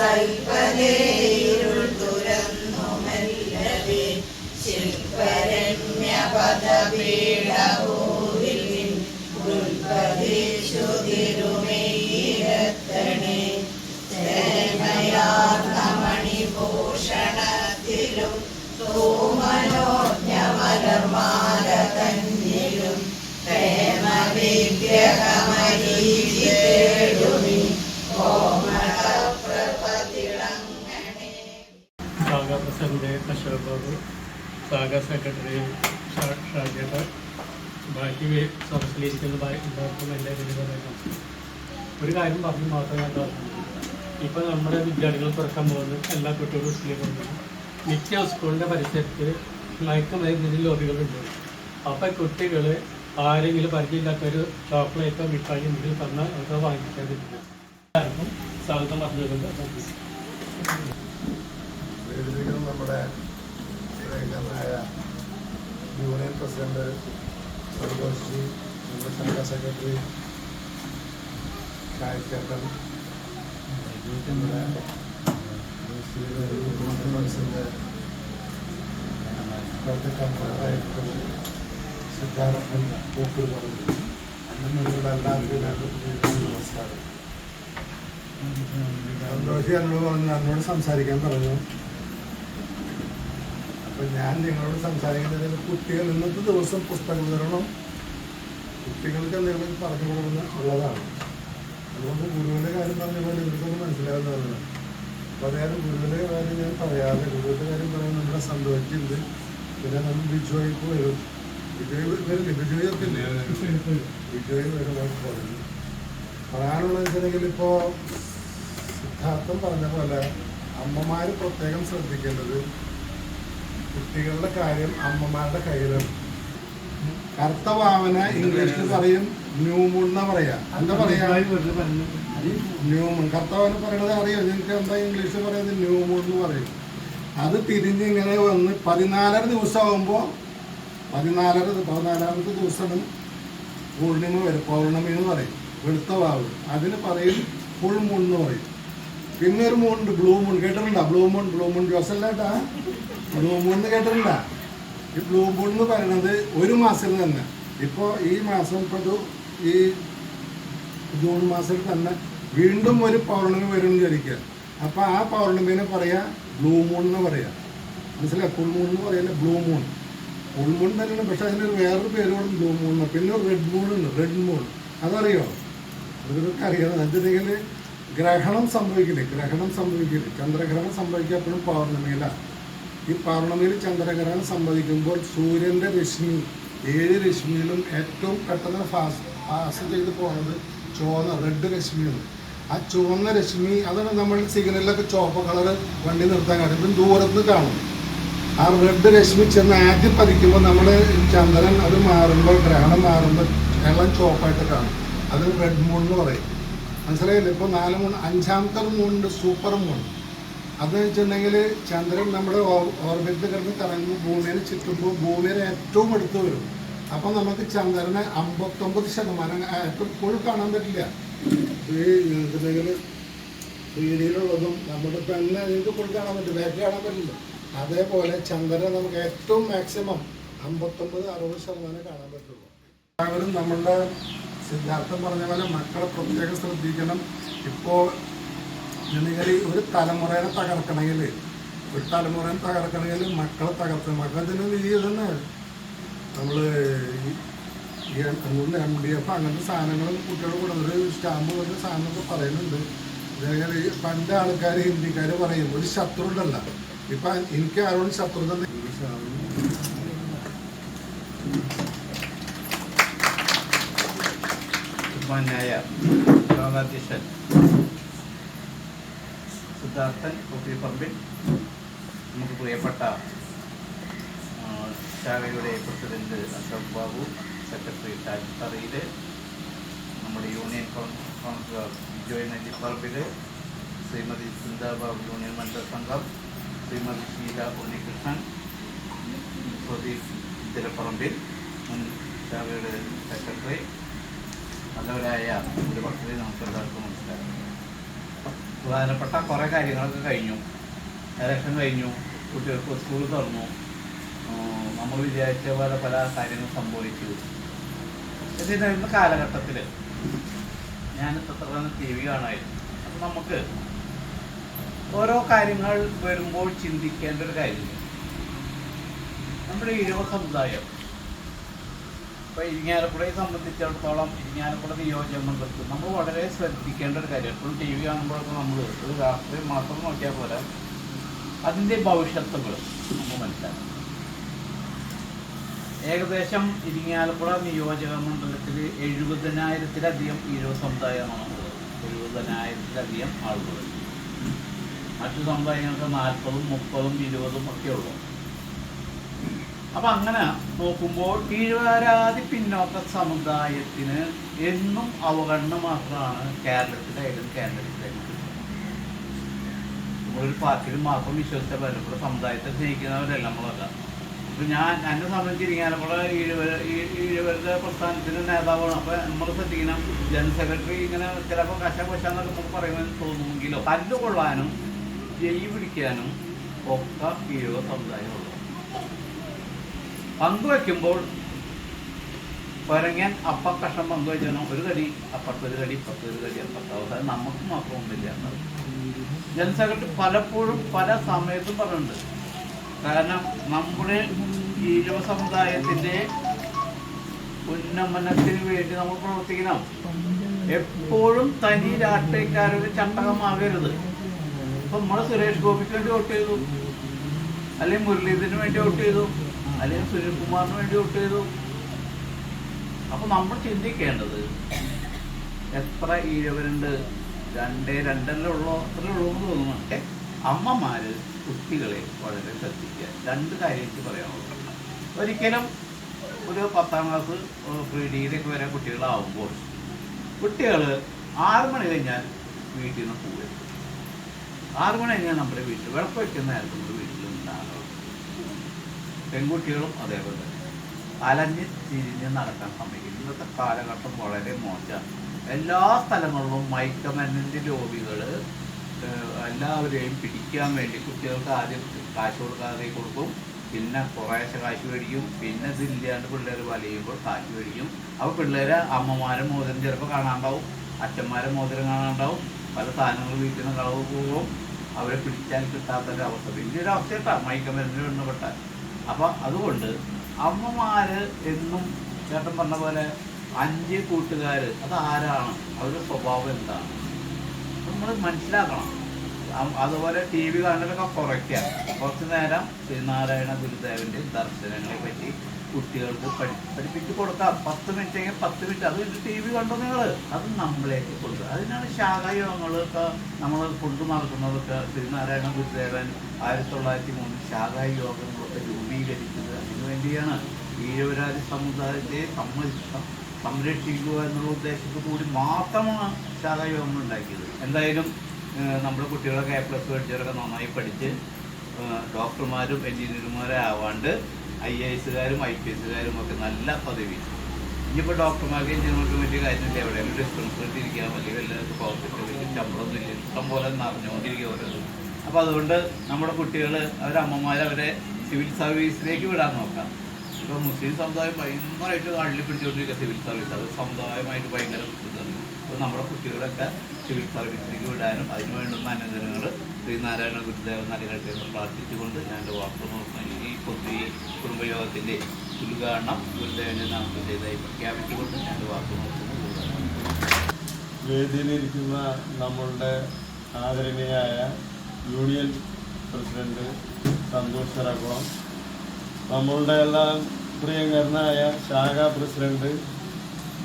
sair saga സെക്രട്ടറിയും ഷാജേട്ട ബാക്കി സദസ്സിലിരിക്കുന്ന എല്ലാവർക്കും എന്റെ പറയാം ഒരു കാര്യം പറഞ്ഞു മാത്രമേ ഞാൻ ഇപ്പം നമ്മുടെ വിദ്യാർത്ഥികൾ തുറക്കാൻ പോകുന്നത് എല്ലാ കുട്ടികളും സ്കൂളിൽ പോകുന്നു മിക്ക സ്കൂളിന്റെ പരിസരത്ത് മയക്കുമരുന്നിന് ലോബികളുണ്ട് അപ്പം കുട്ടികൾ ആരെങ്കിലും പരിചയമില്ലാത്തൊരു ചോക്ലേറ്റോ മിഠായി എന്തെങ്കിലും തന്നാൽ അവർക്ക് വാങ്ങിക്കാതിരിക്കുക എല്ലാവർക്കും സ്വാഗതം പറഞ്ഞുകൊണ്ട് നമ്മുടെ പ്രിയങ്കരനായ യൂണിയൻ പ്രസിഡന്റ് സന്തോഷ് ജി നമ്മുടെ ശാഖാ സെക്രട്ടറി ഷായിച്ചേട്ടൻ നമ്മുടെ മനസ്സിന്റെ പ്രവർത്തകന്മാരായിട്ടുള്ള സിദ്ധാർത്ഥൻ പൂക്കൾ പറഞ്ഞു അങ്ങനെയുള്ള എല്ലാവർക്കും നമസ്കാരം. സന്തോഷ് എന്നോട് പറഞ്ഞു എന്നോട് സംസാരിക്കാൻ പറഞ്ഞു. അപ്പൊ ഞാൻ നിങ്ങളോട് സംസാരിക്കുന്നത് കുട്ടികൾ ഇന്നത്തെ ദിവസം പുസ്തക വിതരണം കുട്ടികൾക്ക് എന്തെങ്കിലും പറഞ്ഞു കൊടുക്കുന്ന ഉള്ളതാണ്. അതുകൊണ്ട് ഗുരുവിന്റെ കാര്യം പറഞ്ഞപ്പോൾ ഇവർക്കൊന്നും മനസ്സിലാകുന്നതാണ് അപ്പൊ അതായത് ഗുരുവിന്റെ കാര്യം ഞാൻ പറയാതെ ഗുരുവിന്റെ കാര്യം പറയാൻ നമ്മുടെ സന്തോഷിച്ചിട്ടുണ്ട് പിന്നെ നമ്മൾ ബിജോയ്ക്ക് വരും. ബിജോയ് വരില്ലേ? ബിജോയ് ഇല്ലേ ബിജോയ് വരുമ്പോൾ പറഞ്ഞു പറയാനുള്ളത് വെച്ചിട്ടുണ്ടെങ്കിൽ ഇപ്പോ സിദ്ധാർത്ഥം പറഞ്ഞ പോലെ അമ്മമാർ പ്രത്യേകം ശ്രദ്ധിക്കേണ്ടത് കുട്ടികളുടെ കാര്യം അമ്മമാരുടെ കയ്യിലാണ് കർത്തവാവന ഇംഗ്ലീഷിൽ പറയും ന്യൂമൂൺ എന്നാ പറയാ. എന്താ പറയാ? ന്യൂമൂൺ കർത്തവാവന പറയണത് അറിയോ? നിങ്ങൾക്ക് എന്താ ഇംഗ്ലീഷിൽ പറയുന്നത്? ന്യൂമൂൺ എന്ന് പറയും. അത് തിരിഞ്ഞ് ഇങ്ങനെ വന്ന് പതിനാലര ദിവസമാകുമ്പോൾ പതിനാലര പതിനാലാമത്തെ ദിവസമാണ് പൂർണിമ വരും. പൗർണമി എന്ന് പറയും. വെളുത്ത വാവ്. അതിന് പറയും ഫുൾ മൂൺ എന്ന് പറയും. പിന്നെ ഒരു മൂൺ ഉണ്ട് ബ്ലൂ മൂൺ കേട്ടിട്ടുണ്ടോ? ബ്ലൂ മൂൺ ബ്ലൂ മൂൺ ജോസല്ലേട്ടാ ബ്ലൂ മൂൺ എന്ന് കേട്ടിട്ടുണ്ടോ? ഈ ബ്ലൂ മൂൺ എന്ന് പറയുന്നത് ഒരു മാസത്തിൽ തന്നെ. ഇപ്പോൾ ഈ മാസം ഇപ്പോൾ ഈ ജൂൺ മാസത്തിൽ തന്നെ വീണ്ടും ഒരു പൗർണമി വരും ചോദിക്കുക അപ്പോൾ ആ പൗർണമിനെ പറയാ ബ്ലൂ മൂൺ എന്ന് പറയാം. മനസ്സിലായി? ഫുൾ മൂൺ എന്ന് പറയില്ല ബ്ലൂ മൂൺ ഫുൾ മൂൺ തന്നെയാണ് പക്ഷെ അതിനൊരു വേറൊരു പേര് കൂടെ ബ്ലൂ മൂൺ പിന്നെ റെഡ് മൂൺ ഉണ്ട് റെഡ് മൂൺ അതറിയോ? അതൊക്കെ അറിയാം. എന്നിട്ടുണ്ടെങ്കിൽ ഗ്രഹണം സംഭവിക്കില്ലേ? ഗ്രഹണം സംഭവിക്കില്ലേ? ചന്ദ്രഗ്രഹണം സംഭവിക്കുക എപ്പോഴും പൗർണമിയിലാണ്. ഈ പൗർണമിയിൽ ചന്ദ്രഗ്രഹണം സംഭവിക്കുമ്പോൾ സൂര്യന്റെ രശ്മി ഏഴ് രശ്മിയിലും ഏറ്റവും പെട്ടെന്ന് ഫാസ് ഫാസ്റ്റ് ചെയ്ത് പോകുന്നത് ചുവന്ന റെഡ് രശ്മിയാണ്. ആ ചുവന്ന രശ്മി അതാണ് നമ്മൾ സിഗ്നലിലൊക്കെ ചുവപ്പ് കളർ വണ്ടി നിർത്താൻ കാണും ഇപ്പം ദൂരത്ത് കാണും. ആ റെഡ് രശ്മി ചെന്ന് ആദ്യം പതിക്കുമ്പോൾ നമ്മൾ ചന്ദ്രൻ അത് മാറുമ്പോൾ ഗ്രഹണം മാറുമ്പോൾ വെള്ളം ചുവപ്പായിട്ട് കാണും. അത് റെഡ് മൂൺ എന്ന് പറയും. മനസ്സിലായില്ലേ? ഇപ്പോൾ നാല് മൂൺ അഞ്ചാമത്തെ മൂണുണ്ട് സൂപ്പർ മൂൺ. അത് വെച്ചിട്ടുണ്ടെങ്കിൽ ചന്ദ്രൻ നമ്മുടെ ഓർബിറ്റിൽ കിടന്ന് കറങ്ങുമ്പോൾ ഭൂമിയിൽ ചുറ്റുമ്പോൾ ഭൂമിയുടെ ഏറ്റവും അടുത്ത് വരും. അപ്പം നമുക്ക് ചന്ദ്രന് അമ്പത്തൊമ്പത് ശതമാനം ഫുൾ കാണാൻ പറ്റില്ല. ഈ എന്തുണ്ടെങ്കിൽ വീടിയിലുള്ളതും നമ്മുടെ തന്നെ നിങ്ങൾക്ക് ഫുൾ കാണാൻ പറ്റും ബാക്ക് കാണാൻ പറ്റില്ല. അതേപോലെ ചന്ദ്രനെ നമുക്ക് ഏറ്റവും മാക്സിമം അമ്പത്തൊമ്പത് അറുപത് ശതമാനം കാണാൻ പറ്റുള്ളൂ. എല്ലാവരും നമ്മളുടെ സിദ്ധാർത്ഥം പറഞ്ഞ പോലെ മക്കളെ പ്രത്യേകം ശ്രദ്ധിക്കണം. ഇപ്പോൾ നിങ്ങൾ ഒരു തലമുറയെ തകർക്കണമെങ്കിൽ ഒരു തലമുറയെ തകർക്കണമെങ്കിൽ മക്കളെ തകർത്ത് മക്കളത്തിന് വലിയ തന്നെ. നമ്മൾ ഈ അതുകൊണ്ട് എം ഡി എഫ് അങ്ങനത്തെ സാധനങ്ങളും കുട്ടികൾ കൂടെ ഒരു സ്റ്റാമ്പ് പോലത്തെ സാധനമൊക്കെ പറയുന്നുണ്ട്. അതേപോലെ പണ്ട് ആൾക്കാർ ഹിന്ദിക്കാർ പറയും ഒരു ശത്രു ഉണ്ടല്ല. ഇപ്പം എനിക്ക് ആരോടും ശത്രുത ബഹുമാന്യായ ലോകാധ്യക്ഷൻ സിദ്ധാർത്ഥൻ കോപ്പി പറമ്പിൽ നമുക്ക് പ്രിയപ്പെട്ട ശാഖയുടെ പ്രസിഡന്റ് അശോക് ബാബു സെക്രട്ടറി ഷാജി തറയിൽ നമ്മുടെ യൂണിയൻ കൗൺ- കൗൺസിലർ ജോയ് നജി പറമ്പിൽ ശ്രീമതി ചിന്താബാബു യൂണിയൻ മണ്ഡല സംഘം ശ്രീമതി ഷീല ഉണ്ണികൃഷ്ണൻ പ്രദീപ് തിരപ്പറമ്പിൽ മുൻ ശാഖയുടെ സെക്രട്ടറി നല്ലവരായ ഒരു ഭക്തരെ നമുക്ക് എല്ലാവർക്കും പ്രധാനപ്പെട്ട കുറേ കാര്യങ്ങളൊക്കെ കഴിഞ്ഞു. ഇലക്ഷൻ കഴിഞ്ഞു. കുട്ടികൾക്ക് സ്കൂൾ തുറന്നു. നമ്മൾ വിചാരിച്ച പോലെ പല കാര്യങ്ങളും സംഭവിച്ചു. ഇതിരുന്ന കാലഘട്ടത്തിൽ ഞാൻ ഇത്ര ടി വി കാണായിരുന്നു അപ്പം നമുക്ക് ഓരോ കാര്യങ്ങൾ വരുമ്പോൾ ചിന്തിക്കേണ്ട ഒരു കാര്യമില്ല. നമ്മുടെ യുവ സമുദായം ഇപ്പൊ ഇരിങ്ങാലക്കുടയെ സംബന്ധിച്ചിടത്തോളം ഇരിങ്ങാലക്കുട നിയോജകമണ്ഡലത്തിൽ നമ്മൾ വളരെ ശ്രദ്ധിക്കേണ്ട ഒരു കാര്യം. എപ്പോഴും ടി വി കാണുമ്പോഴൊക്കെ നമ്മൾ ഒരു രാഷ്ട്രീയം മാത്രം നോക്കിയാൽ പോലെ അതിന്റെ ഭവിഷ്യത്തുകൾ നമുക്ക് മനസ്സിലാക്കാം. ഏകദേശം ഇരിങ്ങാലക്കുട നിയോജക മണ്ഡലത്തിൽ എഴുപതിനായിരത്തിലധികം ഈഴവ സമുദായമാണ് ഉള്ളത് എഴുപതിനായിരത്തിലധികം ആളുകൾ മറ്റു സമുദായങ്ങൾക്ക് നാൽപ്പതും മുപ്പതും ഇരുപതും ഒക്കെ ഉള്ളു. അപ്പൊ അങ്ങനെ നോക്കുമ്പോൾ കീഴ്വാരാതി പിന്നോക്ക സമുദായത്തിന് എന്നും അവഗണന മാത്രമാണ് കേരളത്തിലായാലും കിട്ടുന്നത്. നമ്മളൊരു പാർട്ടിയിൽ മാത്രം വിശ്വസിച്ച പലപ്പോഴും സമുദായത്തെ സ്നേഹിക്കുന്നവരല്ല നമ്മളല്ല അപ്പൊ ഞാൻ എന്നെ സംബന്ധിച്ചിരിക്കാനപ്പോൾ ഈഴവരുടെ പ്രസ്ഥാനത്തിന്റെ നേതാവാണ്. അപ്പൊ നമ്മൾ ശ്രദ്ധിക്കണം ജനറൽ സെക്രട്ടറി ഇങ്ങനെ ചിലപ്പോൾ കശ കൊശാന്നൊക്കെ നമുക്ക് പറയുമെന്ന് തോന്നുമെങ്കിലോ. കല്ലുകൊള്ളാനും ജയി പിടിക്കാനും ഒക്കെ ഈഴവ സമുദായമുള്ളൂ പങ്കുവെക്കുമ്പോൾ പരങ്ങൻ അപ്പ പങ്കുവെച്ചാൽ ഒരു കടി അപ്പുറത്തൊരു കടി ഇപ്പുറത്തൊരു കടി അപ്പുറത്ത് അവസാനം നമുക്ക് മാത്രം ഒന്നില്ല എന്നത്. ജനറൽ പലപ്പോഴും പല സമയത്തും പറഞ്ഞിട്ടുണ്ട്. കാരണം നമ്മുടെ ഈ സമുദായത്തിന്റെ ഉന്നമനത്തിന് വേണ്ടി നമ്മൾ പ്രവർത്തിക്കണം. എപ്പോഴും തനി രാഷ്ട്രീയക്കാരുടെ ചട്ടകമാകരുത് ഇപ്പം നമ്മൾ സുരേഷ് ഗോപിക്ക് വേണ്ടി വോട്ട് ചെയ്തു. അല്ലെങ്കിൽ മുരളീധരന് വേണ്ടി വോട്ട് ചെയ്തു. അല്ലെങ്കിൽ സുനിൽകുമാറിന് വേണ്ടി വോട്ട് ചെയ്തു. അപ്പൊ നമ്മൾ ചിന്തിക്കേണ്ടത് എത്ര ഈഴവരുണ്ട്? രണ്ടേ രണ്ടല്ലേ ഉള്ളോ അത്രേ ഉള്ളൂ എന്ന് തോന്നുന്നുണ്ട് അമ്മമാര് കുട്ടികളെ വളരെ ശ്രദ്ധിക്കുക. രണ്ട് കാര്യം എനിക്ക് പറയാനുള്ളൂ. ഒരിക്കലും ഒരു പത്താം ക്ലാസ് പ്രീ ഡിഗ്രി വരെ കുട്ടികളാവുമ്പോൾ കുട്ടികൾ ആറ് മണി കഴിഞ്ഞാൽ വീട്ടിൽ നിന്ന് പോവുക ആറ് മണി കഴിഞ്ഞാൽ നമ്മുടെ വീട്ടിൽ വിളക്ക് വയ്ക്കുന്ന നേരത്തെ പെൺകുട്ടികളും അതേപോലെ തന്നെ. അലഞ്ഞ് തിരിഞ്ഞ് നടക്കാൻ സമ്മതിക്കും ഇന്നത്തെ കാലഘട്ടം വളരെ മോശമാണ്. എല്ലാ സ്ഥലങ്ങളിലും മയക്കമരുന്നിന്റെ ലോബികൾ എല്ലാവരെയും പിടിക്കാൻ വേണ്ടി കുട്ടികൾക്ക് ആദ്യം കാശ് കൊടുക്കാതെ കൊടുക്കും. പിന്നെ കുറേശ്ശെ കാശ് മേടിക്കും. പിന്നെ ഇതില്ലാണ്ട് പിള്ളേർ വലയുമ്പോൾ കാശ് മേടിക്കും. അപ്പോൾ പിള്ളേരെ അമ്മമാരെ മോതിരം ചിലപ്പോൾ കാണാണ്ടാവും. അച്ഛന്മാരെ മോതിരം കാണാണ്ടാവും. പല സാധനങ്ങൾ വീട്ടിൽ നിന്ന് കളവ് പോകും. അവരെ പിടിച്ചാൽ കിട്ടാത്തൊരു അവസ്ഥ വലിയൊരു അവസ്ഥയായിട്ടാണ് മയക്കമരുന്നിന് ബന്ധപ്പെട്ടാൽ അപ്പൊ അതുകൊണ്ട് അമ്മമാര് എന്നും ചേട്ടൻ പറഞ്ഞ പോലെ അഞ്ച് കൂട്ടുകാര് അത് ആരാണ് അവരുടെ സ്വഭാവം എന്താണ്? നമ്മൾ മനസ്സിലാക്കണം. അതുപോലെ ടി വി കാണലൊക്കെ കുറയ്ക്കുക കുറച്ച് നേരം ശ്രീനാരായണ ഗുരുദേവന്റെ ദർശനങ്ങളെ പറ്റി കുട്ടികൾക്ക് പഠി പഠിപ്പിച്ച് കൊടുക്കാം. പത്ത് മിനിറ്റ് എങ്കിൽ പത്ത് മിനിറ്റ്. അത് ടി വി കണ്ടു നിങ്ങൾ അത് നമ്മളേക്ക് കൊടുക്കുക. അതിനാണ് ശാഖായോഗങ്ങളൊക്കെ നമ്മൾ കൊണ്ടു നടക്കുന്നതൊക്കെ ശ്രീനാരായണ ഗുരുദേവൻ ആയിരത്തി തൊള്ളായിരത്തി മൂന്നിൽ ശാഖായോഗങ്ങളൊക്കെ രൂപീകരിച്ചത് അതിനുവേണ്ടിയാണ് ഈഴവരാജ സമുദായത്തെ സമ്മ സംരക്ഷിക്കുക എന്നുള്ള ഉദ്ദേശത്തോടു കൂടി മാത്രമാണ് ശാഖായോഗങ്ങൾ ഉണ്ടാക്കിയത്. എന്തായാലും നമ്മുടെ കുട്ടികളൊക്കെ എ പ്ലസ് പഠിച്ചവരൊക്കെ നന്നായി പഠിച്ച് ഡോക്ടർമാരും എൻജിനീയർമാരും ആവാണ്ട് ഐ എ എസുകാരും ഐ പി എസുകാരും ഒക്കെ നല്ല പദവി. ഇനിയിപ്പോൾ ഡോക്ടർമാർക്ക് എഞ്ചിനീയർമാർക്ക് വലിയ കാര്യമില്ല എവിടെയെങ്കിലും ഡിസ്പെൻസറി ഇരിക്കാൻ വലിയ വലിയ പോകത്തില്ല വലിയ ശമ്പളമൊന്നും ഇല്ല ഇഷ്ടം പോലെ നിറഞ്ഞുകൊണ്ടിരിക്കുക ഓരോന്നും. അപ്പോൾ അതുകൊണ്ട് നമ്മുടെ കുട്ടികൾ അവരമ്മമാരവരെ സിവിൽ സർവീസിലേക്ക് വിടാൻ നോക്കാം. ഇപ്പോൾ മുസ്ലിം സമുദായം ഭയങ്കരമായിട്ട് അള്ളി പിടിച്ചുകൊണ്ടിരിക്കുക സിവിൽ സർവീസ് അത് സമുദായമായിട്ട് ഭയങ്കര ഇതാണ്. അപ്പോൾ നമ്മുടെ കുട്ടികളൊക്കെ സിവിൽ സർവീസിലേക്ക് വിടാനും അതിന് വേണ്ടുന്ന അനുഗ്രഹങ്ങൾ ശ്രീനാരായണ ഗുരുദേവൻ നൽകട്ടെ എന്ന് പ്രാർത്ഥിച്ചുകൊണ്ട് ഞാൻ വാർത്ത ഈ പൊതു ഈ കുടുംബയോഗത്തിന്റെ ഉദ്ഘാടനം ഗുരുദേവന്റെ നാമത്തിൽ ചെയ്തതായി പ്രഖ്യാപിച്ചുകൊണ്ട് ഞാൻ വാർത്ത വേദിയിലിരിക്കുന്ന നമ്മളുടെ ആദരണീയായ യൂണിയൻ പ്രസിഡന്റ് സന്തോഷ് ചെറക്കുളം നമ്മളുടെ എല്ലാം പ്രിയങ്കരനായ ശാഖ പ്രസിഡന്റ്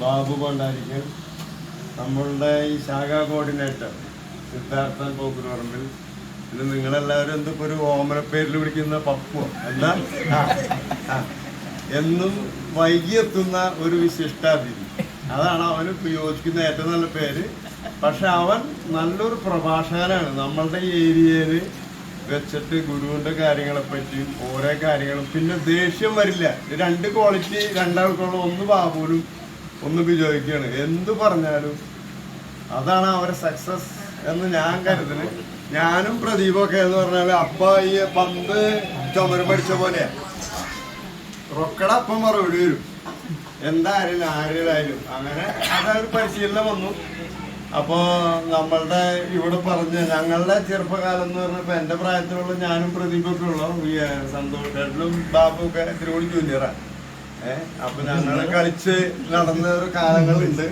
ബാബു കൊണ്ടായിരിക്കൽ നമ്മളുടെ ഈ ശാഖ കോർഡിനേറ്റർ സിദ്ധാർത്ഥൻ പോക്കുപറമ്പിൽ പിന്നെ നിങ്ങളെല്ലാവരും എന്തൊക്കെ ഒരു ഓമന പേരിൽ വിളിക്കുന്ന പപ്പു എന്താ. എന്നും വൈകിയെത്തുന്ന ഒരു വിശിഷ്ടാതിഥി. അതാണ് അവന് യോജിക്കുന്ന ഏറ്റവും നല്ല പേര്. പക്ഷെ അവൻ നല്ലൊരു പ്രഭാഷകനാണ്. നമ്മളുടെ ഈ ഏരിയയിൽ വെച്ചിട്ട് ഗുരുവിന്റെ കാര്യങ്ങളെ പറ്റിയും ഓരോ കാര്യങ്ങളും. പിന്നെ ദേഷ്യം വരില്ല. രണ്ട് ക്വാളിറ്റി രണ്ടാൾക്കുള്ള ഒന്ന് ബാബുവിനും ഒന്ന് ബിജോയ്ക്കാണ്. എന്ത് പറഞ്ഞാലും അതാണ് അവരെ സക്സസ് എന്ന് ഞാൻ കരുതൽ ഞാനും പ്രദീപൊക്കെ എന്ന് പറഞ്ഞാൽ അപ്പ ഈ പന്ത് ചുമര് പഠിച്ച പോലെ. റൊക്കട അപ്പം മറുപടി വരും. എന്തായാലും ആയാലും അങ്ങനെ അതൊരു പരിശീലനം വന്നു. അപ്പോൾ നമ്മളുടെ ഇവിടെ പറഞ്ഞ ഞങ്ങളുടെ ചെറുപ്പകാലം എന്ന് പറഞ്ഞപ്പോൾ എന്റെ പ്രായത്തിലുള്ള ഞാനും പ്രദീപൊക്കെ ഉള്ള? സന്തോഷേട്ടനും ബാബുക്കെ തിരുവോണി ജൂനിയറാ ഏഹ് അപ്പൊ ഞങ്ങൾ കളിച്ച് നടന്ന ഒരു കാലങ്ങളുണ്ട്.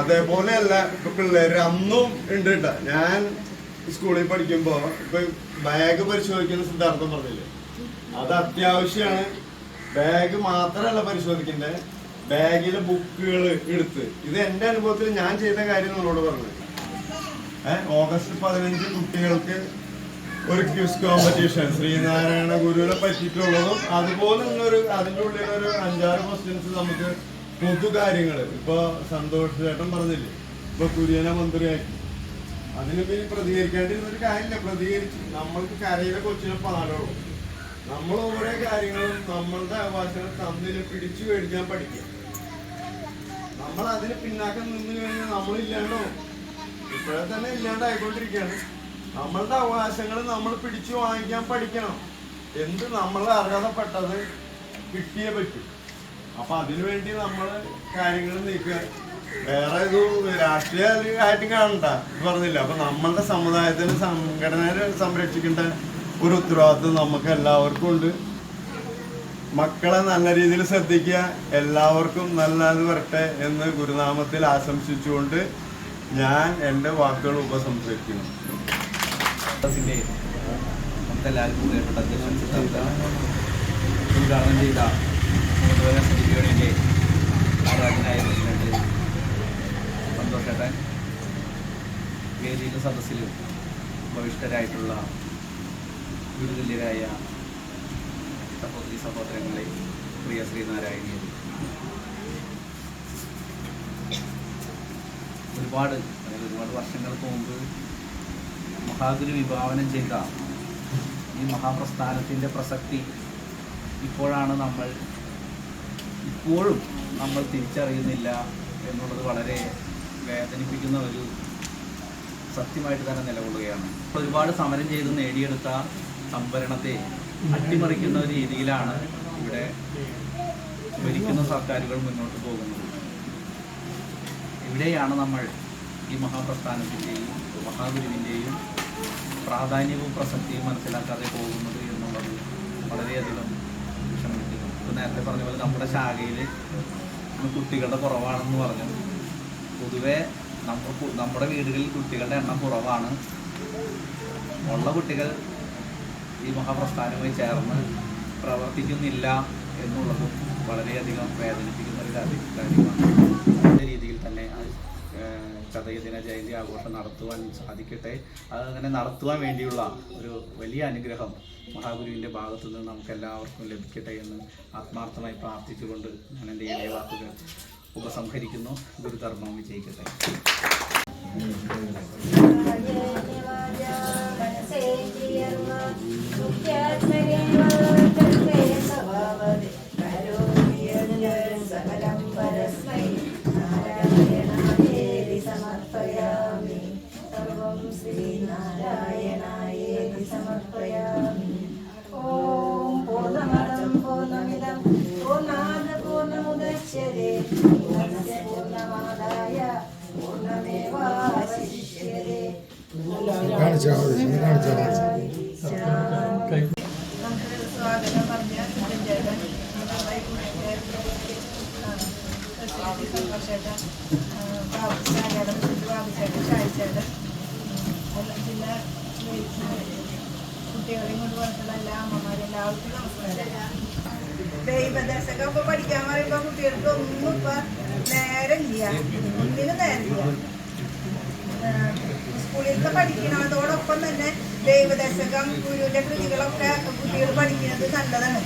അതേപോലെയല്ല ഇപ്പൊ പിള്ളേര് അന്നും ഉണ്ട് കേട്ടോ. ഞാൻ സ്കൂളിൽ പഠിക്കുമ്പോ ഇപ്പൊ ബാഗ് പരിശോധിക്കുന്ന സിദ്ധാർത്ഥം പറഞ്ഞില്ലേ? അത് അത്യാവശ്യമാണ് ബാഗ് മാത്രമല്ല പരിശോധിക്കണ്ടേ? ബാഗിലെ ബുക്കുകൾ എടുത്ത്. ഇത് എന്റെ അനുഭവത്തിൽ ഞാൻ ചെയ്ത കാര്യം നിങ്ങളോട് പറഞ്ഞത്. ഏഹ് ഓഗസ്റ്റ് പതിനഞ്ച് കുട്ടികൾക്ക് ഒരു ക്യൂസ് കോമ്പറ്റീഷൻ ശ്രീനാരായണ ഗുരുവിനെ പറ്റിയിട്ടുള്ളതും അതുപോലെ ഒരു അതിന്റെ ഉള്ളിൽ ഒരു അഞ്ചാറ് ക്വസ്റ്റ്യൻസ് നമുക്ക് പൊതു കാര്യങ്ങൾ ഇപ്പൊ സന്തോഷ് ചേട്ടൻ പറഞ്ഞില്ലേ ഇപ്പൊ കുര്യനെ മന്ത്രിയാക്കി. അതിന് പിന്നെ പ്രതികരിക്കേണ്ടിരുന്നൊരു കാര്യമില്ല. പ്രതികരിച്ചു. നമ്മൾക്ക് കരയിലെ കൊച്ചിനെ പാടുള്ളൂ. നമ്മൾ ഓരോ കാര്യങ്ങളും നമ്മളുടെ അവകാശങ്ങൾ തമ്മിൽ പിടിച്ചു മേടിക്കാൻ പഠിക്കുക നമ്മൾ അതിന് പിന്നാക്കം നിന്ന് കഴിഞ്ഞാൽ നമ്മൾ ഇല്ലാണ്ടോ ഇപ്പോഴെ തന്നെ ഇല്ലാണ്ടായിക്കൊണ്ടിരിക്കുകയാണ്. നമ്മളുടെ അവകാശങ്ങൾ നമ്മൾ പിടിച്ചു വാങ്ങിക്കാൻ പഠിക്കണം. എന്ത് നമ്മൾ അർഹതപ്പെട്ടത് കിട്ടിയേ പറ്റും. അപ്പൊ അതിനുവേണ്ടി നമ്മൾ കാര്യങ്ങൾ നീക്കുക. വേറെ ഇത് രാഷ്ട്രീയ ആയിട്ട് കാണണ്ട. പറഞ്ഞില്ല? അപ്പൊ നമ്മളുടെ സമുദായത്തിന് സംഘടനയെ സംരക്ഷിക്കേണ്ട ഒരു ഉത്തരവാദിത്വം നമുക്ക് എല്ലാവർക്കും ഉണ്ട്. മക്കളെ നല്ല രീതിയിൽ ശ്രദ്ധിക്കുക. എല്ലാവർക്കും നല്ലത് വരട്ടെ എന്ന് ഗുരുനാമത്തിൽ ആശംസിച്ചുകൊണ്ട് ഞാൻ എന്റെ വാക്കുകൾ സിദ്ധാർത്ഥ ഉദ്ഘാടനം ചെയ്ത യൂണിയന്റെ ആരാധനായ പ്രസിഡന്റ് സന്തോഷേട്ടൻ വേദിയിലും സദസ്സിലും ഭവിഷ്ഠരായിട്ടുള്ള ഗുരുതുല്യരായ സഹോദരങ്ങളെ പ്രിയ ശ്രീനാരായണീയ ഒരുപാട് ഒരുപാട് വർഷങ്ങൾക്ക് മുമ്പ് മഹാഗുരു വിഭാവനം ചെയ്ത ഈ മഹാപ്രസ്ഥാനത്തിന്റെ പ്രസക്തി ഇപ്പോഴാണ് നമ്മൾ ഇപ്പോഴും നമ്മൾ തിരിച്ചറിയുന്നില്ല എന്നുള്ളത് വളരെ വേദനിപ്പിക്കുന്ന ഒരു സത്യമായിട്ട് തന്നെ നിലകൊള്ളുകയാണ്. ഒരുപാട് സമരം ചെയ്ത് നേടിയെടുത്ത സംവരണത്തെ അട്ടിമറിക്കുന്ന രീതിയിലാണ് ഇവിടെ ഭരിക്കുന്ന സർക്കാരുകൾ മുന്നോട്ട് പോകുന്നത്. ഇവിടെയാണ് നമ്മൾ ഈ മഹാപ്രസ്ഥാനത്തിന്റെയും മഹാഗുരുവിന്റെയും പ്രാധാന്യവും പ്രസക്തിയും മനസ്സിലാക്കാതെ പോകുന്നത് എന്നുള്ളത് വളരെയധികം വിഷമിക്കുന്നു ഇപ്പോൾ നേരത്തെ പറഞ്ഞ പോലെ നമ്മുടെ ശാഖയിൽ കുട്ടികളുടെ കുറവാണെന്ന് പറഞ്ഞു. പൊതുവെ നമ്മുടെ നമ്മുടെ വീടുകളിൽ കുട്ടികളുടെ എണ്ണം കുറവാണ്. ഉള്ള കുട്ടികൾ ഈ മഹാപ്രസ്ഥാനവുമായി ചേർന്ന് പ്രവർത്തിക്കുന്നില്ല എന്നുള്ളതും വളരെയധികം വേദനിപ്പിക്കുന്ന ഒരു കാര്യ- കാര്യമാണ്. നല്ല രീതിയിൽ തന്നെ ചതയദിന ജയന്തി ആഘോഷം നടത്തുവാൻ സാധിക്കട്ടെ. അതങ്ങനെ നടത്തുവാൻ വേണ്ടിയുള്ള ഒരു വലിയ അനുഗ്രഹം മഹാഗുരുവിന്റെ ഭാഗത്തു നിന്ന് നമുക്ക് എല്ലാവർക്കും ലഭിക്കട്ടെ എന്ന് ആത്മാർത്ഥമായി പ്രാർത്ഥിച്ചുകൊണ്ട് ഞാൻ എന്റെ ഇളയ വാക്കുകൾ ഉപസംഹരിക്കുന്നു. ഗുരുധർമ്മം വിജയിക്കട്ടെ. Thank you. കാണിച്ചാൽ മതി കാണിച്ചാൽ മതി സ്വാഗതം പറഞ്ഞ ചേട്ടൻ സന്തോഷേട്ടൻ ബാബുചേട്ടൻ ബാബുചേട്ടൻ ഷായിച്ചേട്ടൻ പിന്നെ കുട്ടികളെയും കൊണ്ട് വന്നിട്ടുള്ള എല്ലാ അമ്മമാരും എല്ലാവർക്കും നമസ്കാരം ദൈവദശകം ഇപ്പൊ പഠിക്കാൻ പറയുമ്പോ കുട്ടികൾക്ക് ഒന്നും ഇപ്പൊ നേരമില്ല ഒന്നിനും നേരമില്ല സ്കൂളിലത്തെ പഠിക്കണതോടൊപ്പം തന്നെ ദൈവദശകം ഗുരുവിന്റെ കൃതികളൊക്കെ കുട്ടികൾ പഠിക്കുന്നത് നല്ലതാണ്.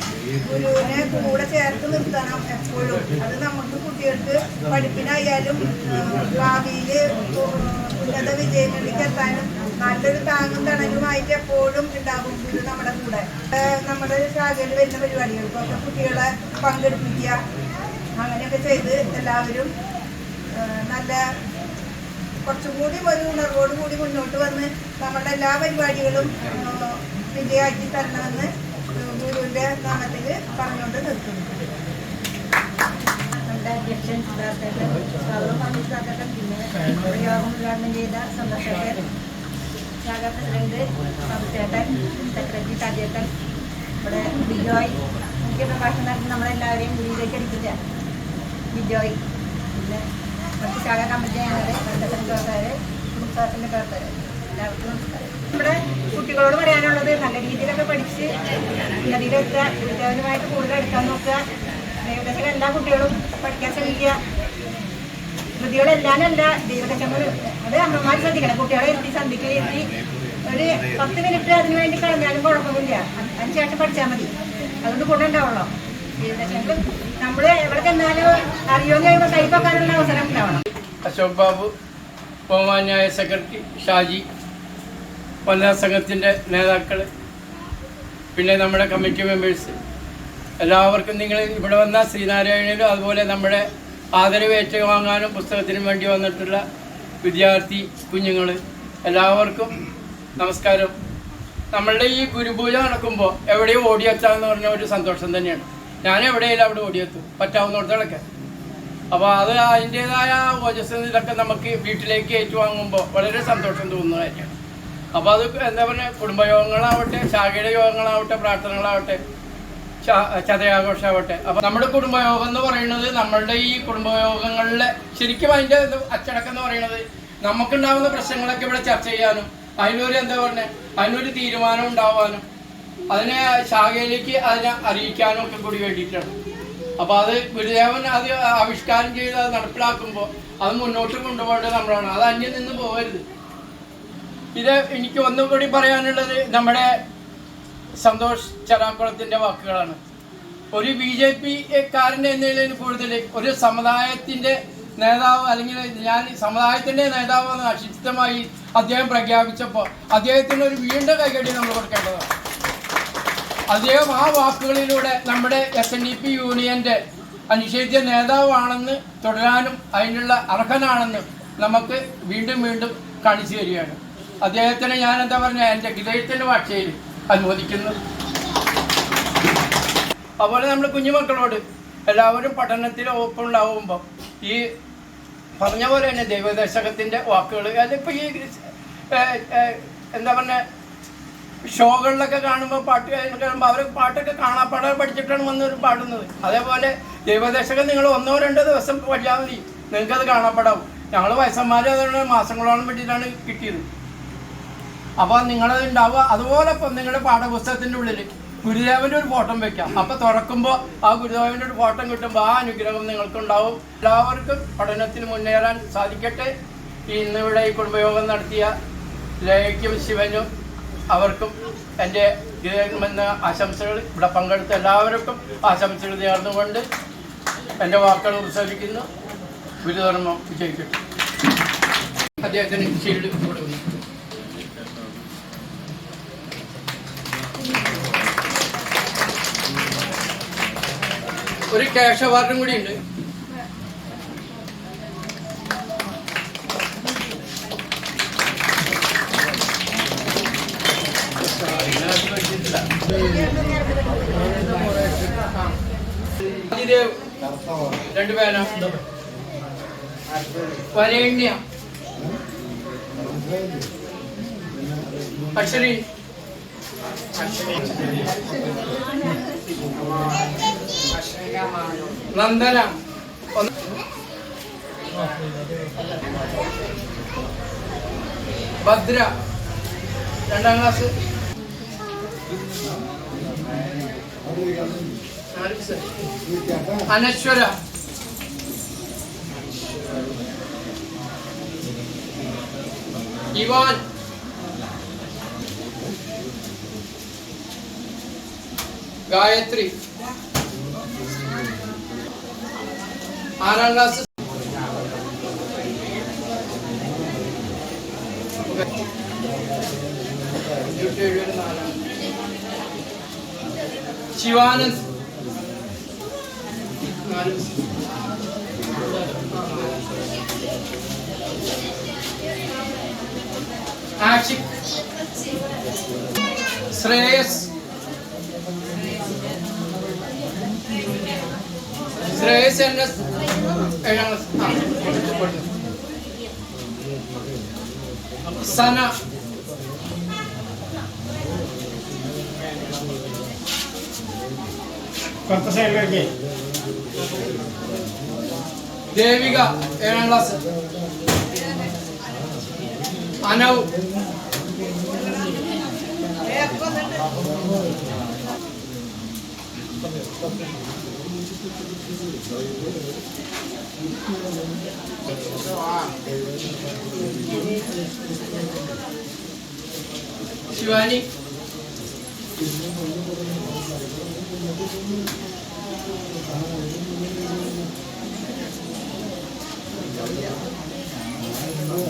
ഗുരുവിനെ കൂടെ ചേർത്ത് നിർത്തണം എപ്പോഴും. അത് നമുക്ക് കുട്ടികൾക്ക് പഠിപ്പിനായാലും ഭാവിയിൽ ഉന്നത വിജയങ്ങളിലേക്ക് എത്താനും നല്ലൊരു താങ്ങും തണലുമായിട്ട് എപ്പോഴും ഉണ്ടാകും ഗുരു നമ്മുടെ കൂടെ. നമ്മുടെ ശാഖയിൽ വരുന്ന പരിപാടികൾക്കൊക്കെ കുട്ടികളെ പങ്കെടുപ്പിക്കുക അങ്ങനെയൊക്കെ ചെയ്ത് എല്ലാവരും നല്ല കുറച്ചും കൂടി ഒരു ഉണർവോട് കൂടി മുന്നോട്ട് വന്ന് നമ്മുടെ എല്ലാ പരിപാടികളും വിജയാക്കി തരണമെന്ന് ഗുരുവിന്റെ നാമത്തിൽ പറഞ്ഞുകൊണ്ട് നിർത്തുന്നു. നമ്മുടെ ചെയ്ത സന്തോഷേട്ടൻ ശാഖാ പ്രസിഡന്റ് ഷാജേട്ടൻ ഇവിടെ ബിജോയ് മുഖ്യ പ്രഭാഷണം നമ്മളെല്ലാവരെയും ഗുരുവിലേക്ക് അടിക്കില്ല ബിജോയ്. പിന്നെ മറ്റു ശാഖാ കമ്മിറ്റി കുടുംബത്തിന്റെ പ്രവർത്തകര് എല്ലാവർക്കും നമസ്കാരം. നമ്മുടെ കുട്ടികളോട് പറയാനുള്ളത് നല്ല രീതിയിലൊക്കെ പഠിച്ച് ഉന്നതിയിലെത്തുക ഉദ്യോഗമായിട്ട് കൂടുതൽ എടുക്കാൻ നോക്കുക. ദൈവദശകൾ എല്ലാ കുട്ടികളും പഠിക്കാൻ ശ്രമിക്കുക. കൃതികളെല്ലാനല്ല ദൈവദശങ്ങൾ അത് അമ്മമാർ ശ്രദ്ധിക്കണം. കുട്ടികളെ എത്തി സന്ധിക്ക് എത്തി ഒരു പത്ത് മിനിറ്റ് അതിനു വേണ്ടി കളഞ്ഞാലും കുഴപ്പമില്ല. അതിന് ശേഷം പഠിച്ചാൽ മതി. അതുകൊണ്ട് ഗുണം ഉണ്ടാവുള്ളൂ. ദൈവദശങ്ങൾ നമ്മൾ എവിടെ ചെന്നാലും അറിയുമെന്ന് കഴിയുമ്പോൾ അവസരം ഉണ്ടാവണം. അശോക് ബാബു ബഹുമാന്യായ സെക്രട്ടറി ഷാജി വനിതാ സംഘത്തിന്റെ നേതാക്കൾ പിന്നെ നമ്മുടെ കമ്മിറ്റി മെമ്പേഴ്സ്. എല്ലാവർക്കും നിങ്ങൾ ഇവിടെ വന്ന ശ്രീനാരായണനും അതുപോലെ നമ്മുടെ ആദരവ് ഏറ്റുവാങ്ങാനും പുസ്തകത്തിനും വേണ്ടി വന്നിട്ടുള്ള വിദ്യാർത്ഥി കുഞ്ഞുങ്ങൾ എല്ലാവർക്കും നമസ്കാരം. നമ്മളുടെ ഈ ഗുരുപൂജ നടക്കുമ്പോൾ എവിടെയും ഓടിയെത്താമെന്ന് പറഞ്ഞ ഒരു സന്തോഷം തന്നെയാണ്. ഞാൻ എവിടെയെങ്കിലും അവിടെ ഓടിയെത്തും. പറ്റാവുന്നിടത്തോളൊക്കെ. അപ്പോൾ അത് അതിന്റെതായ ഓജസ് ഇതൊക്കെ നമുക്ക് വീട്ടിലേക്ക് ഏറ്റുവാങ്ങുമ്പോൾ വളരെ സന്തോഷം തോന്നുന്ന കാര്യമാണ്. അപ്പോൾ അത് എന്താ പറയുക കുടുംബയോഗങ്ങളാവട്ടെ ശാഖയുടെ യോഗങ്ങളാവട്ടെ പ്രാർത്ഥനകളാവട്ടെ ചതയാഘോഷമാവട്ടെ അപ്പോൾ നമ്മുടെ കുടുംബയോഗം എന്ന് പറയുന്നത് നമ്മളുടെ ഈ കുടുംബയോഗങ്ങളിലെ ശരിക്കും അതിന്റെ അച്ചടക്കം എന്ന് പറയുന്നത് നമുക്കുണ്ടാകുന്ന പ്രശ്നങ്ങളൊക്കെ ഇവിടെ ചർച്ച ചെയ്യാനും അതിനൊരു എന്താ പറയുക അതിനൊരു തീരുമാനം ഉണ്ടാവാനും അതിനെ ശാഖയിലേക്ക് അതിനെ അറിയിക്കാനും ഒക്കെ കൂടി വേണ്ടിയിട്ടാണ്. അപ്പൊ അത് ഗുരുദേവൻ അത് ആവിഷ്കാരം ചെയ്ത് അത് നടപ്പിലാക്കുമ്പോൾ അത് മുന്നോട്ട് കൊണ്ടുപോകേണ്ടത് നമ്മളാണ്. അത് അന്യം നിന്ന് പോകരുത്. ഇത് എനിക്ക് ഒന്നുകൂടി പറയാനുള്ളത് നമ്മുടെ സന്തോഷ് ചെറാക്കുളത്തിന്റെ വാക്കുകളാണ്. ഒരു ബി ജെ പി കാരന്റെ എന്നതിലും കൂടുതൽ ഒരു സമുദായത്തിന്റെ നേതാവ് അല്ലെങ്കിൽ ഞാൻ സമുദായത്തിന്റെ നേതാവ് എന്ന് അശിഷ്ടമായി അദ്ദേഹം പ്രഖ്യാപിച്ചപ്പോൾ അദ്ദേഹത്തിന് ഒരു വീണ്ടും കൈകടി നമ്മൾ കൊടുക്കേണ്ടതാണ്. അദ്ദേഹം ആ വാക്കുകളിലൂടെ നമ്മുടെ എസ് എൻ ഡി പി യൂണിയന്റെ അനിഷേധ്യ നേതാവാണെന്ന് തുടരാനും അതിനുള്ള അർഹനാണെന്ന് നമുക്ക് വീണ്ടും വീണ്ടും കാണിച്ചു തരികയാണ്. അദ്ദേഹത്തിന് ഞാൻ എന്താ പറഞ്ഞ എന്റെ ഹൃദയത്തിന്റെ ഭാഷയിൽ അനുവദിക്കുന്നു. അതുപോലെ നമ്മൾ കുഞ്ഞുമക്കളോട് എല്ലാവരും പഠനത്തിൽ ഒപ്പുണ്ടാവുമ്പോൾ ഈ പറഞ്ഞ പോലെ തന്നെ ദൈവദർശകത്തിന്റെ വാക്കുകൾ അതിപ്പോൾ ഈ എന്താ പറഞ്ഞ ഷോകളിലൊക്കെ കാണുമ്പോൾ പാട്ട് കേൾക്കുമ്പോൾ അവർ പാട്ടൊക്കെ കാണാപ്പാടം പഠിച്ചിട്ടാണ് വന്ന് പാടുന്നത്. അതേപോലെ ദൈവദശകം നിങ്ങൾ ഒന്നോ രണ്ടോ ദിവസം പഠിച്ചാൽ മതി. നിങ്ങൾക്കത് കാണാപ്പാടാവും. ഞങ്ങൾ വയസ്സന്മാർ അതുകൊണ്ട് മാസങ്ങളോളം വേണ്ടിയിട്ടാണ് കിട്ടിയത്. അപ്പോൾ നിങ്ങളത് ഉണ്ടാവുക. അതുപോലെ ഇപ്പം നിങ്ങളുടെ പാഠപുസ്തകത്തിന്റെ ഉള്ളിൽ ഗുരുദേവന്റെ ഒരു ഫോട്ടോ വെക്കാം. അപ്പോൾ തുറക്കുമ്പോൾ ആ ഗുരുദേവന്റെ ഒരു ഫോട്ടോ കിട്ടുമ്പോൾ ആ അനുഗ്രഹം നിങ്ങൾക്കുണ്ടാവും. എല്ലാവർക്കും പഠനത്തിന് മുന്നേറാൻ സാധിക്കട്ടെ. ഇന്നിവിടെ ഈ കുടുംബയോഗം നടത്തിയ ലേഖ്യം ശിവനും അവർക്കും എന്റെ എന്ന ആശംസകൾ ഇവിടെ പങ്കെടുത്ത എല്ലാവർക്കും ആശംസകൾ നേർന്നുകൊണ്ട് എന്റെ വാക്കുകൾ ഉത്സവിക്കുന്നു. ഗുരുധർമ്മം വിജയിക്കട്ടെ. അദ്ദേഹത്തിന് ഷീൽഡ് കൊടുക്കുന്നു ഒരു ക്യാഷ് അവാർഡും കൂടി ഉണ്ട്. രണ്ട് പേന വരേണ്യ അശ്വരി നന്ദന ഭദ്ര രണ്ടാം ക്ലാസ്. അനശ്വര ഇവാൻ ഗായത്രി ആറാം class Sivanand Ashiq Shreyas Shreyas N S ഏഴാം സന കുറച്ച് സൈഡിലേക്ക് ദേവിക ഏഴാം ക്ലാസ് അനവ് ശിവാനി.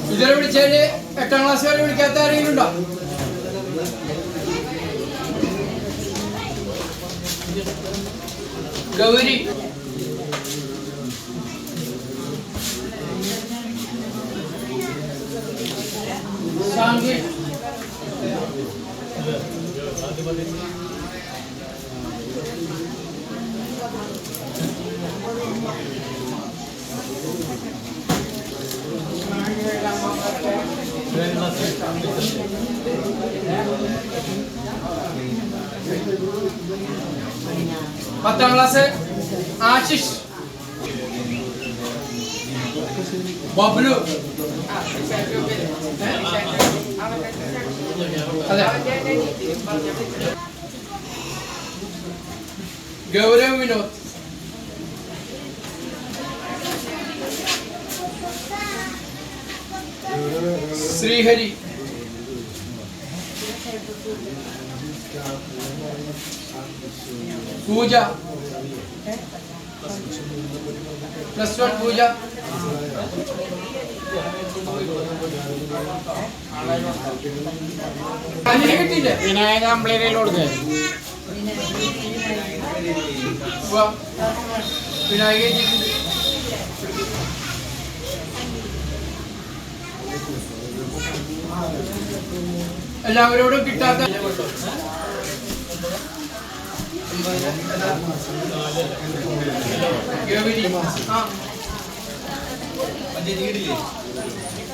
ഇതുവരെ വിളിച്ചതിൽ എട്ടാം ക്ലാസ് വരെ വിളിക്കാത്ത ആരെങ്കിലും ഉണ്ടോ? ഗൗരി. ഗൗരവ് വിനോദ് ശ്രീഹരി പൂജ പ്ലസ് വൺ പൂജ അതിന് കിട്ടിയില്ലേ വിനായക കംപ്ലൈന്റ് കൊടുക്കുക എല്ലാവരോടും കിട്ടാത്ത ആ. മായെന്ന്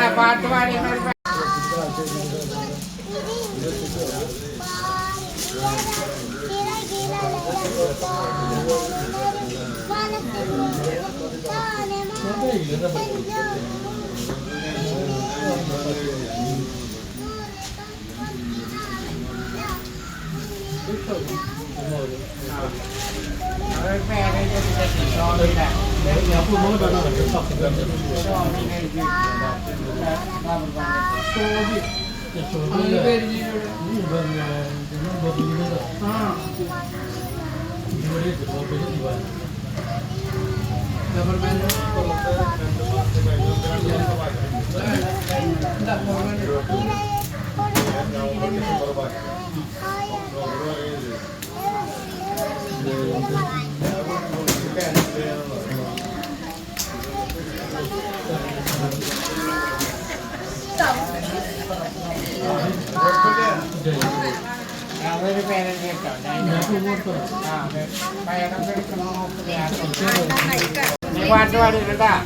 ഒരു പതിനഞ്ച് കൊടുത്തോ പാട്ട് Guardo a libertad.